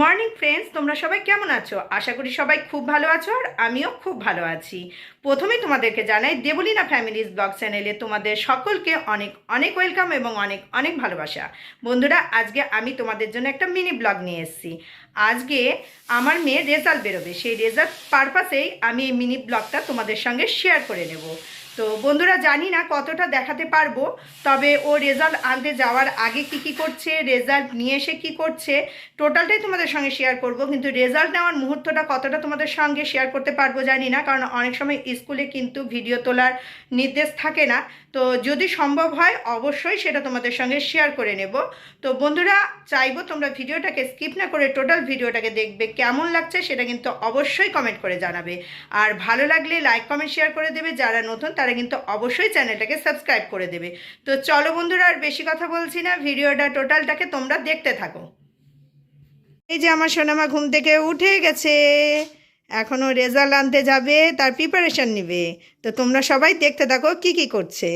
Morning friends, তোমরা সবাই কেমন আছো? আশা করি সবাই খুব ভালো আছো আর আমিও খুব ভালো আছি। প্রথমে তোমাদেরকে জানাই, দেবলিনা ফ্যামিলিজ ব্লগ চ্যানেলে তোমাদের সকলকে অনেক অনেক ওয়েলকাম এবং অনেক অনেক ভালোবাসা। বন্ধুরা, আজকে আমি তোমাদের জন্য একটা মিনি ব্লগ নিয়ে এসেছি। আজকে আমার মেয়ের রেজাল্ট বেরোবে। সেই রেজাল্ট পারপাসেই আমি এই মিনি ব্লগটা তোমাদের সঙ্গে শেয়ার করে নেব। তো বন্ধুরা জানি না কতটা দেখাতে পারব, তবে ও রেজাল্ট আনতে যাওয়ার আগে কি কি করছে রেজাল্ট নিয়ে এসে কি করছে টোটালটাই তোমাদের সঙ্গে শেয়ার করব, কিন্তু রেজাল্ট নেওয়ার মুহূর্তটা কতটা তোমাদের সঙ্গে শেয়ার করতে পারব জানি না, কারণ অনেক সময় স্কুলে কিন্তু ভিডিও তোলার নির্দেশ থাকে না। তো যদি সম্ভব হয়, অবশ্যই সেটা তোমাদের সঙ্গে শেয়ার করে নেব। তো বন্ধুরা, চাইব তোমরা ভিডিওটাকে স্কিপ না করে টোটাল ভিডিওটাকে দেখবে, কেমন লাগছে সেটা কিন্তু অবশ্যই কমেন্ট করে জানাবে। আর ভালো লাগলে লাইক কমেন্ট শেয়ার করে দেবে, যারা নতুন তারা কিন্তু অবশ্যই চ্যানেলটাকে সাবস্ক্রাইব করে দেবে। তো চলো বন্ধুরা, আর বেশি কথা বলছি না, ভিডিওটা, টোটালটাকে তোমরা দেখতে থাকো। এই যে আমার সোনামা ঘুম থেকে উঠে গেছে এখনও রেজাল্ট আনতে যাবে, তার প্রিপারেশান নেবে। তো তোমরা সবাই দেখতে থাকো কি কি করছে।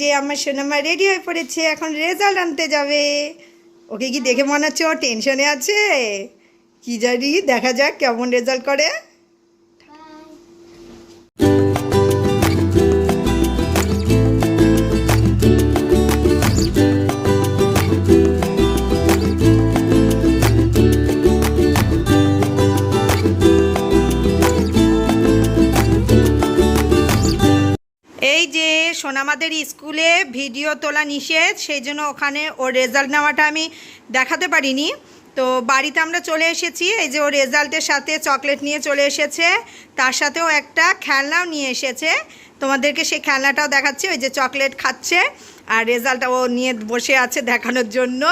যে আমার সোনামা রেডি হয়ে পড়েছে, এখন রেজাল্ট আনতে যাবে। ওকে কি দেখে মনে হচ্ছে ও টেনশনে আছে? কি জানি, দেখা যাক কেমন রেজাল্ট করে। যে সোনামাদের স্কুলে ভিডিও তোলা নিষেধ, সেই জন্য ওখানে ওর রেজাল্ট নেওয়াটা আমি দেখাতে পারিনি। তো বাড়িতে আমরা চলে এসেছি, এই যে ও রেজাল্টের সাথে চকলেট নিয়ে চলে এসেছে, তার সাথেও একটা খেলনাও নিয়ে এসেছে। তোমাদেরকে সেই খেলনাটাও দেখাচ্ছি, ওই যে চকলেট খাচ্ছে, আর রেজাল্টটা ও নিয়ে বসে আছে দেখানোর জন্য।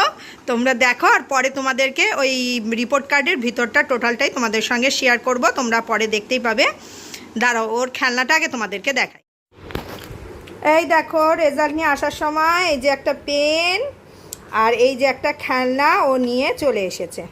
তোমরা দেখো, আর পরে তোমাদেরকে ওই রিপোর্ট কার্ডের ভিতরটা টোটালটাই তোমাদের সঙ্গে শেয়ার করব, তোমরা পরে দেখতেই পাবে। দাঁড়াও, ওর খেলনাটা আগে তোমাদেরকে দেখাই। এই দেখো রেজাল্ট নিয়ে আসার সময় এই যে একটা পেন আর এই যে একটা খেলনা ও নিয়ে চলে এসেছে।